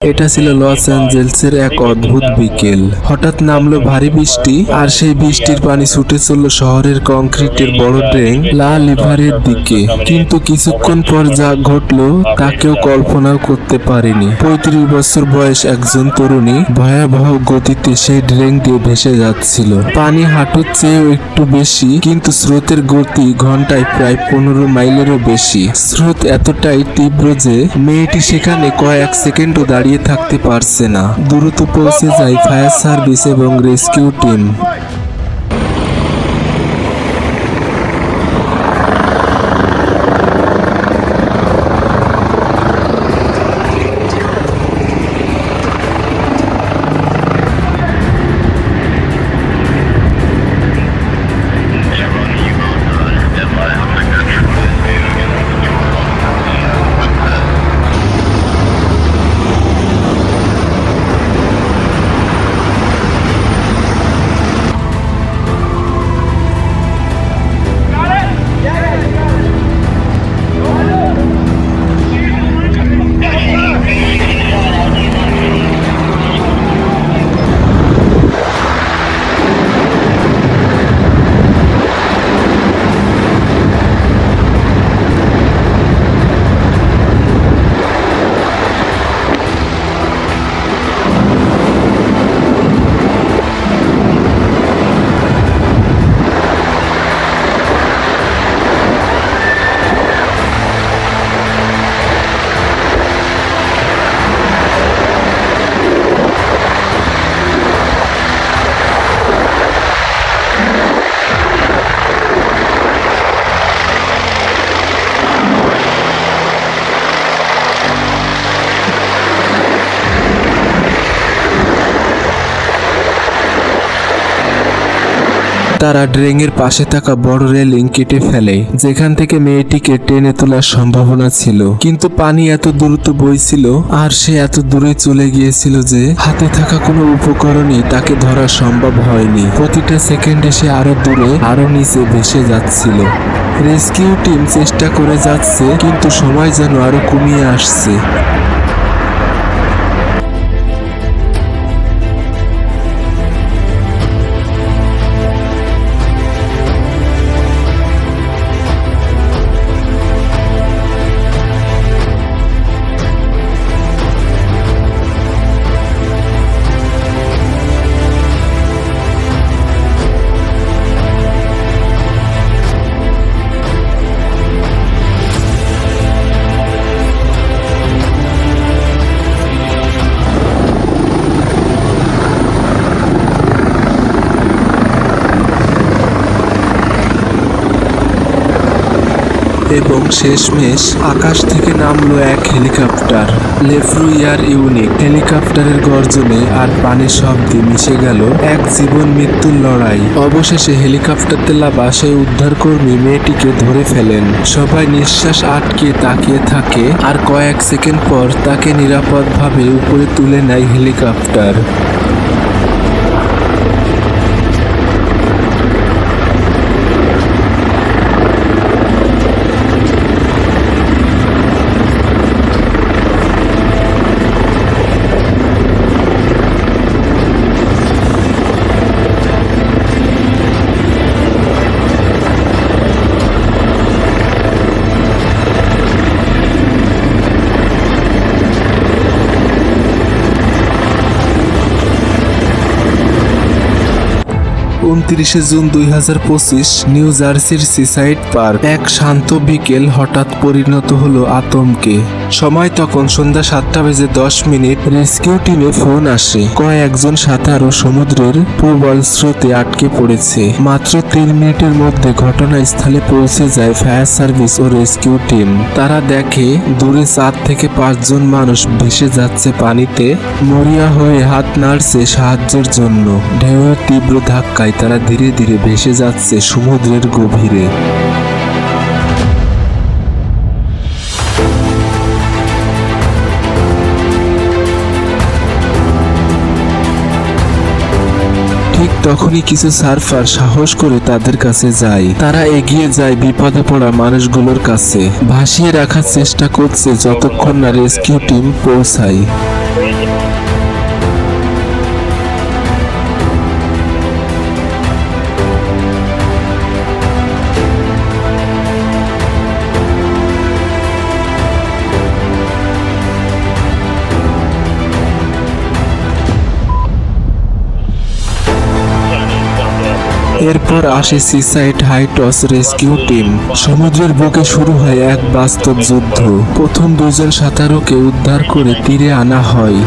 এটা ছিল লস অ্যাঞ্জেলসের এক অদ্ভুত বিকেল। হঠাৎ নামলো ভারী বৃষ্টি, আর সেই বৃষ্টির পানি ছুটে চলল শহরের কংক্রিটের বড় ড্রেন লা লিভারের দিকে। কিন্তু কিছুক্ষণ পর যা ঘটলো, তা কেউ কল্পনাও করতে পারেনি। পঁয়ত্রিশ বছর বয়স একজন তরুণী ভয়াবহ গতিতে সেই ড্রেন দিয়ে ভেসে যাচ্ছিল। পানি হাঁটুর চেয়েও একটু বেশি, কিন্তু স্রোতের গতি ঘন্টায় প্রায় পনেরো মাইলেরও বেশি। স্রোত এতটাই তীব্র যে, মেয়েটি সেখানে কয়েক সেকেন্ডও দাঁড়িয়ে থাকতে পারছে না। দ্রুত পৌঁছে যায় ফায়ার সার্ভিস এবং রেস্কিউ টিম। তারা ড্রেঙের পাশে থাকা বড় রেলিং কেটে ফেলে, যেখান থেকে মেয়েটিকে টেনে তোলার সম্ভাবনা ছিল। কিন্তু পানি এত দ্রুত বইছিল, আর সে এত দূরে চলে গিয়েছিল যে, হাতে থাকা কোনো উপকরণই তাকে ধরা সম্ভব হয়নি। প্রতিটা সেকেন্ডে সে আরও দূরে, আরও নিচে ভেসে যাচ্ছিল। রেস্কিউ টিম চেষ্টা করে যাচ্ছে, কিন্তু সময় যেন আরও কমিয়ে আসছে। এবং শেষমেশ আকাশ থেকে নামলো এক হেলিকপ্টার। লেফ্রুইয়ার ইউনিট হেলিকপ্টারের গর্জনে আর পানির শব্দে মিশে গেল এক জীবন মৃত্যুর লড়াই। অবশেষে হেলিকপ্টার তেলা বাসে উদ্ধারকর্মী মেয়েটিকে ধরে ফেলেন। সবাই নিঃশ্বাস আটকে তাকিয়ে থাকে আর কয়েক সেকেন্ড পর তাকে নিরাপদভাবে উপরে তুলে নেয় হেলিকপ্টার। উনত্রিশে জুন দুই হাজার পঁচিশ, নিউ জার্সির সিসাইড পার্ক। এক শান্ত বিকেল হঠাৎ পরিণত হলো আতঙ্কে। সময় তখন সন্ধ্যা সাতটা বেজে দশ মিনিট। রেস্কিউ টিমে ফোন আসে। কয়েকজন সাঁতারু সমুদ্রের প্রবল স্রোতে আটকে পড়েছে। মাত্র তিন মিনিটের মধ্যে ঘটনাস্থলে পৌঁছে যায় ফায়ার সার্ভিস ও রেস্কিউ টিম। তারা দেখে দূরে চার থেকে পাঁচজন মানুষ ভেসে যাচ্ছে পানিতে। মরিয়া হয়ে হাত নাড়ছে সাহায্যের জন্য। ঢেউয়ের তীব্র ধাক্কায় তারা ধীরে ধীরে ভেসে যাচ্ছে সমুদ্রের গভীরে। ঠিক তখনই কিছু সার্ফার সাহস করে তাদের কাছে যায়। তারা এগিয়ে যায় বিপদে পড়া মানুষগুলোর কাছে। ভাসিয়ে রাখার চেষ্টা করছে যতক্ষণ না রেস্কিউ টিম পৌঁছায়। এরপর আসে সিসাইড হাইটস রেস্কিউ টিম সমুদ্রের বুকে শুরু হয় এক বাস্তব যুদ্ধ। প্রথম দুজন সাঁতারুকে উদ্ধার করে তীরে আনা হয়।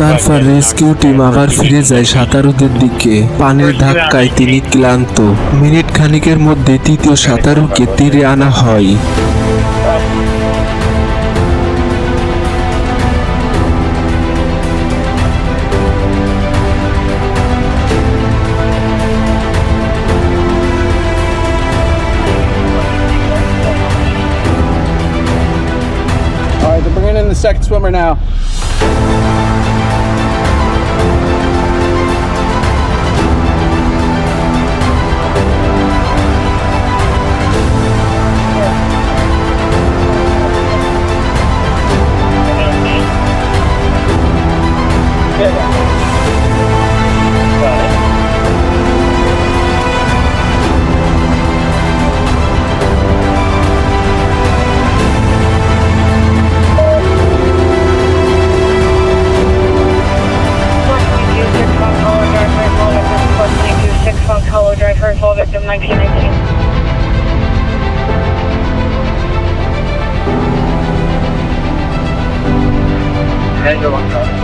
তারপর রেস্কিউ টিম আবার ফিরে যায় সাঁতারুদের দিকে পানির ধাক্কায় তিনি ক্লান্ত। মিনিট খানিকের মধ্যে তৃতীয় সাঁতারুকে তীরে আনা হয়। Second swimmer now. Hanging on.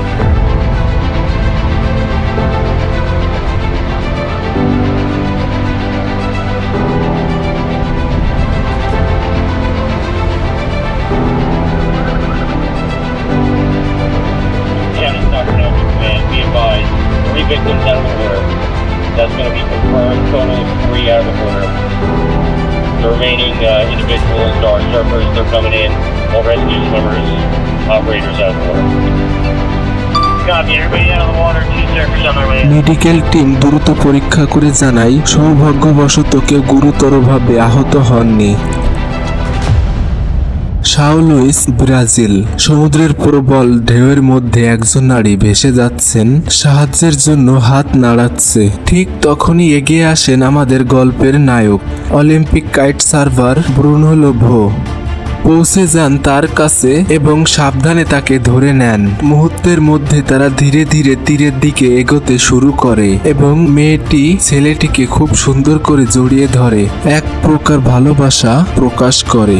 Are surfers, they're coming in, all rescue swimmers, operators out of the water. Copy, everybody out of the water, two surfers on their way medical team দ্রুত পরীক্ষা করে জানায় সৌভাগ্যবশত কেউ গুরুতরভাবে আহত হননি Sao Luis, Brazil. সমুদ্রের প্রবল ঢেউয়ের মধ্যে একজন নারী ভেসে যাচ্ছেন, সাহায্যের জন্য হাত নাড়াচ্ছে। ঠিক তখনই এগিয়ে আসেন আমাদের গল্পের নায়ক, অলিম্পিক কাইট সার্ভার ব্রুনো পৌঁছে যান তার কাছে এবং সাবধানে তাকে ধরে নেন। মুহূর্তের মধ্যে তারা ধীরে ধীরে তীরের দিকে এগোতে শুরু করে এবং মেয়েটি ছেলেটিকে খুব সুন্দর করে জড়িয়ে ধরে, এক প্রকার ভালোবাসা প্রকাশ করে।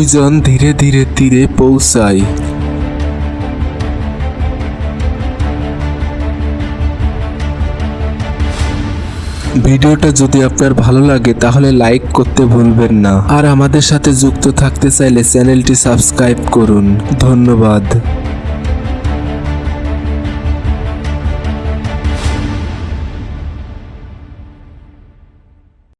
দুইজন ধীরে ধীরে তীরে পৌঁছায়। ভিডিওটা যদি আপনার ভালো লাগে, তাহলে লাইক করতে ভুলবেন না। আর আমাদের সাথে যুক্ত থাকতে চাইলে চ্যানেলটি সাবস্ক্রাইব করুন। ধন্যবাদ।